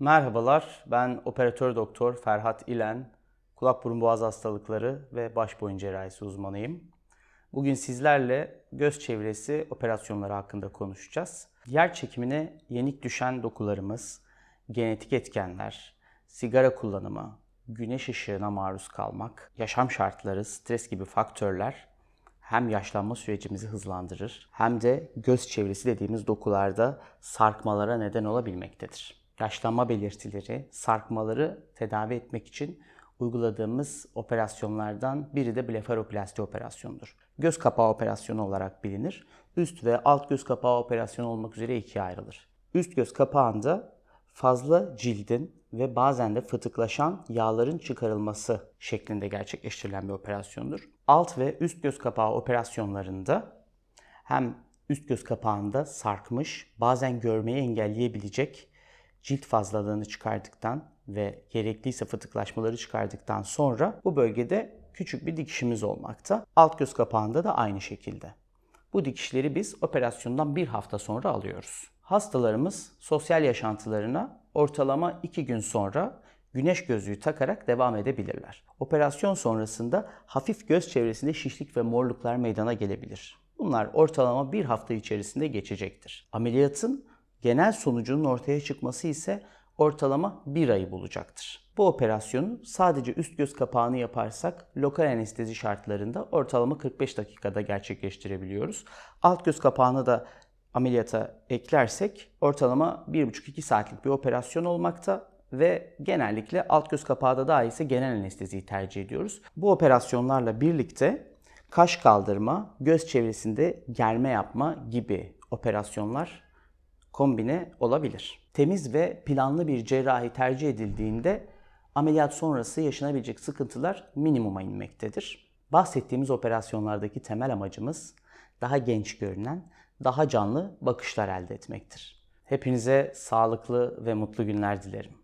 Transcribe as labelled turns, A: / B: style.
A: Merhabalar, ben operatör doktor Ferhat İlen, kulak burun boğaz hastalıkları ve baş boyun cerrahisi uzmanıyım. Bugün sizlerle göz çevresi operasyonları hakkında konuşacağız. Yer çekimine yenik düşen dokularımız, genetik etkenler, sigara kullanımı, güneş ışığına maruz kalmak, yaşam şartları, stres gibi faktörler hem yaşlanma sürecimizi hızlandırır hem de göz çevresi dediğimiz dokularda sarkmalara neden olabilmektedir. Yaşlanma belirtileri, sarkmaları tedavi etmek için uyguladığımız operasyonlardan biri de blefaroplasti operasyonudur. Göz kapağı operasyonu olarak bilinir. Üst ve alt göz kapağı operasyonu olmak üzere ikiye ayrılır. Üst göz kapağında fazla cildin ve bazen de fıtıklaşan yağların çıkarılması şeklinde gerçekleştirilen bir operasyondur. Alt ve üst göz kapağı operasyonlarında hem üst göz kapağında sarkmış, bazen görmeyi engelleyebilecek cilt fazlalığını çıkardıktan ve gerekliyse fıtıklaşmaları çıkardıktan sonra bu bölgede küçük bir dikişimiz olmakta. Alt göz kapağında da aynı şekilde. Bu dikişleri biz operasyondan bir hafta sonra alıyoruz. Hastalarımız sosyal yaşantılarına ortalama 2 gün sonra güneş gözlüğü takarak devam edebilirler. Operasyon sonrasında hafif göz çevresinde şişlik ve morluklar meydana gelebilir. Bunlar ortalama bir hafta içerisinde geçecektir. Ameliyatın genel sonucunun ortaya çıkması ise ortalama bir ayı bulacaktır. Bu operasyonu sadece üst göz kapağını yaparsak lokal anestezi şartlarında ortalama 45 dakikada gerçekleştirebiliyoruz. Alt göz kapağını da ameliyata eklersek ortalama 1,5-2 saatlik bir operasyon olmakta ve genellikle alt göz kapağı da daha ise genel anesteziyi tercih ediyoruz. Bu operasyonlarla birlikte kaş kaldırma, göz çevresinde germe yapma gibi operasyonlar kombine olabilir. Temiz ve planlı bir cerrahi tercih edildiğinde ameliyat sonrası yaşanabilecek sıkıntılar minimuma inmektedir. Bahsettiğimiz operasyonlardaki temel amacımız daha genç görünen, daha canlı bakışlar elde etmektir. Hepinize sağlıklı ve mutlu günler dilerim.